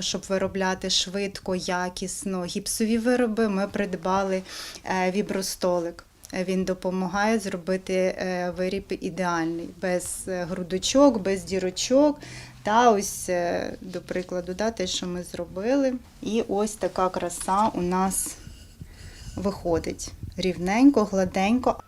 Щоб виробляти швидко, якісно гіпсові вироби, ми придбали е, вібростолик. Він допомагає зробити е, виріб ідеальний, без е, грудочок, без дірочок. Та ось, до прикладу, да, те, що ми зробили. І ось така краса у нас виходить. Рівненько, гладенько,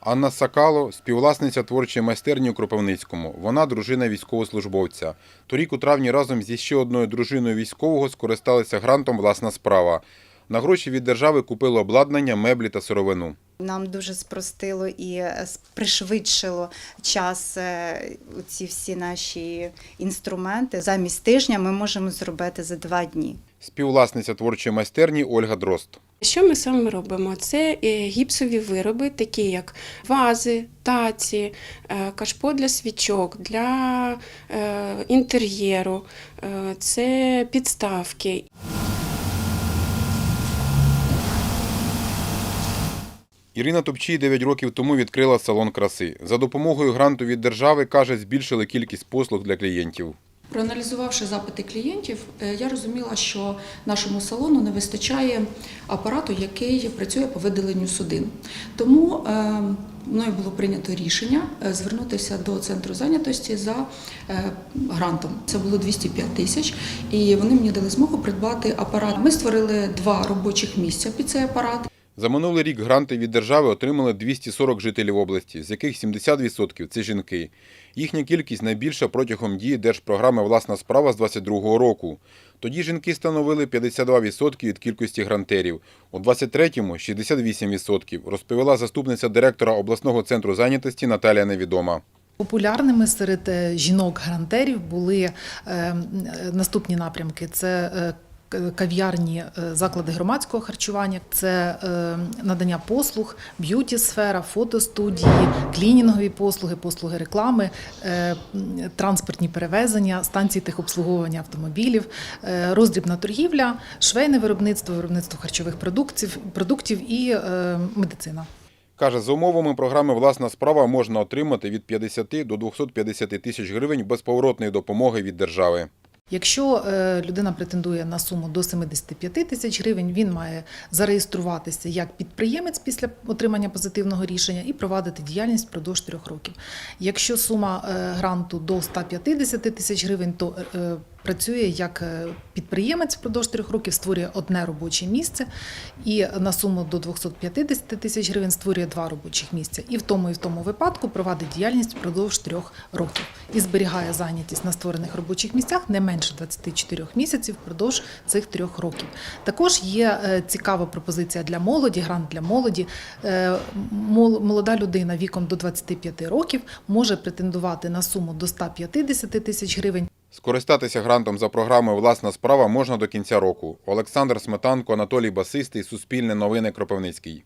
Анна Сакало співвласниця творчої майстерні у Кропивницькому. Вона дружина військовослужбовця. Торік у травні разом зі ще одною дружиною військового скористалися грантом власна справа. На гроші від держави купили обладнання, меблі та сировину. Нам дуже спростило і е, пришвидшило час е, ці всі наші інструменти. Замість тижня ми можемо зробити за два дні. Співвласниця творчої майстерні Ольга Дрозд. Що ми саме робимо? Це е, гіпсові вироби, такі як вази, таці, кашпо для свічок, для інтер'єру, це підставки. Ірина Топчій 9 років тому відкрила салон краси. За допомогою гранту від держави, каже, збільшили кількість послуг для клієнтів. Проаналізувавши запити клієнтів, е, я розуміла, що нашому салону не вистачає апарату, який працює по видаленню судин. Тому е, мною було прийнято рішення е, звернутися до центру зайнятості за грантом. Це було 205 тисяч, і вони мені дали змогу придбати апарат. Ми створили два робочих місця під цей апарат. За минулий рік гранти від держави отримали 240 жителів області, з яких 70% – це жінки. Їхня кількість найбільша протягом дії держпрограми «Власна справа» з 22 року. Тоді жінки становили 52% від кількості грантерів, у 23-му – 68%, розповіла заступниця директора обласного центру зайнятості Наталія Невідома. Популярними серед е, жінок-грантерів були е, е, наступні напрямки: це кав'ярні, е, заклади громадського харчування, це е, надання послуг, б'юті-сфера, фотостудії, клінінгові послуги, послуги реклами, е, транспортні перевезення, станції техобслуговування автомобілів, роздрібна торгівля, швейне виробництво, виробництво харчових продуктів, продуктів і медицина. Каже, за умовами програми «Власна справа» можна отримати від 50 до 250 тисяч гривень безповоротної допомоги від держави. Якщо е, людина претендує на суму до 75 тисяч гривень, він має зареєструватися як підприємець після отримання позитивного рішення і провадити діяльність впродовж трьох років. Якщо сума е, гранту до 150 тисяч гривень, то е, працює як е, підприємець впродовж трьох років, створює одне робоче місце, і на суму до 250 тисяч гривень створює два робочих місця. І в тому і в тому випадку провадить діяльність впродовж трьох років і зберігає зайнятість на створених робочих місцях не менше 24 місяців впродовж цих трьох років. Також є е, цікава пропозиція для молоді, грант для молоді. Е, Молода людина віком до 25 років може претендувати на суму до 150 тисяч гривень. Скористатися грантом за програмою «Власна справа» можна до кінця року. Олександр Сметанко, Анатолій Басистий, Суспільне новини Кропивницький.